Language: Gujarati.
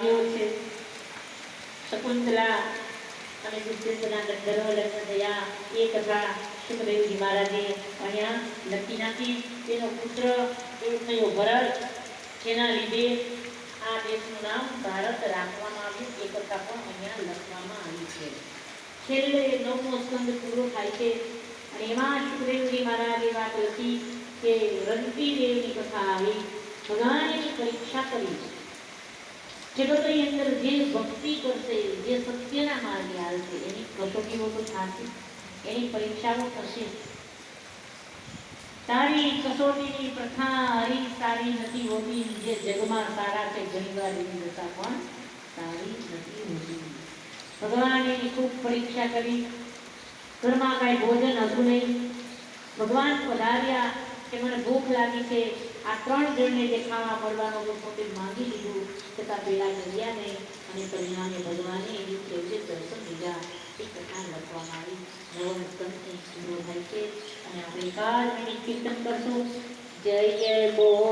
કેવો છે શકુંતલા અને દુષ્યંતના ગંધર્વ લગ્ન થયા એ કથા સુખદેવજી મહારાજે અહીંયા લખી નાખી તેનો પુત્ર એ થયો ભરત જેના લીધે આ દેશનું નામ ભારત રાખવામાં આવ્યું એ કથા પણ અહીંયા લખવામાં આવી છે છેલ્લે નવમો સ્કંદ પૂરો થાય છે અને એમાં સુખદેવજી મહારાજે વાત લખી કે રંતી દેવની કથા આવી ભગવાને પરીક્ષા કરી છે જગતની અંદર જે ભક્તિ કરશે, જે સત્યના માર્ગે આવશે એની કસોટીઓ તો થશે, એની પરીક્ષાઓ થશે. તારી કસોટીની પ્રથા હરી સારી નથી હોતી, જે જગમાં સારા છે ઘણીવાર એની દશા પણ સારી નથી હોતી. ભગવાન એની ખૂબ પરીક્ષા કરી. ઘરમાં કાંઈ ભોજન હતું નહીં. ભગવાન પધાર્યા. કે મને ભૂખ લાગી છે. આ ત્રણ જણને જે ખાવા તો પોતે માંગી લીધું. છતાં પેલા જગ્યાને અને પરિણામે ભગવાને એવી કેવી દર્શન લીધા. એ કથા લખવામાં આવી. નવમ સ્કંદથી શરૂ થાય છે. અને આપણે કાળ મિનિટ કીર્તન કરશું. જય જય બોલ.